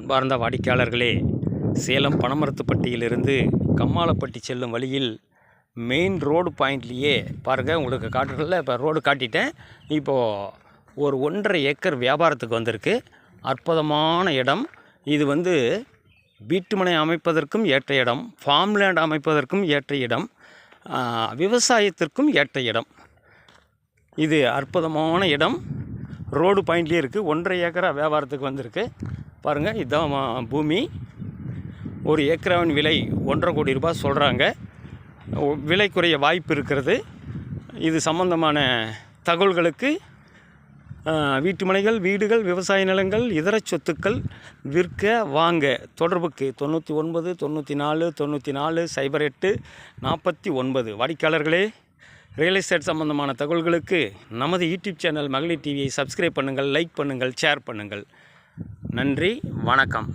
அன்பார்ந்த வாடிக்கையாளர்களே சேலம் பனமரத்துப்பட்டியிலிருந்து கம்மாளப்பட்டி செல்லும் வழியில் மெயின் ரோடு பாயிண்ட்லேயே பாருங்கள் உங்களுக்கு காட்டுறதில்ல இப்போ ரோடு காட்டிட்டேன். இப்போது ஒரு ஒன்றரை ஏக்கர் வியாபாரத்துக்கு வந்திருக்கு. அற்புதமான இடம். இது வந்து வீட்டுமனை அமைப்பதற்கும் ஏற்ற இடம் ஃபார்ம்லேண்ட் அமைப்பதற்கும் ஏற்ற இடம் விவசாயத்திற்கும் ஏற்ற இடம். இது அற்புதமான இடம். ரோடு பாயிண்ட்லேயே இருக்குது ஒன்றரை ஏக்கரா வியாபாரத்துக்கு வந்திருக்கு. பாருங்கள் இதுதான் பூமி. ஒரு ஏக்கராவின் விலை ஒன்றரை கோடி ரூபாய் சொல்கிறாங்க விலை குறைய வாய்ப்பு இருக்கிறது. இது சம்பந்தமான தகவல்களுக்கு வீட்டு மனைகள் வீடுகள் விவசாய நிலங்கள் இதர சொத்துக்கள் விற்க வாங்க. தொடர்புக்கு தொண்ணூற்றி ஒன்பது தொண்ணூற்றி நாலு தொண்ணூற்றி நாலு சைபர் எட்டு நாற்பத்தி ஒன்பது. வாடிக்கையாளர்களே ரியல் எஸ்டேட் சம்பந்தமான தகவல்களுக்கு நமது யூடியூப் சேனல் மகளிர் டிவியை சப்ஸ்கிரைப் பண்ணுங்கள் லைக் பண்ணுங்கள் ஷேர் பண்ணுங்கள். நன்றி வணக்கம்.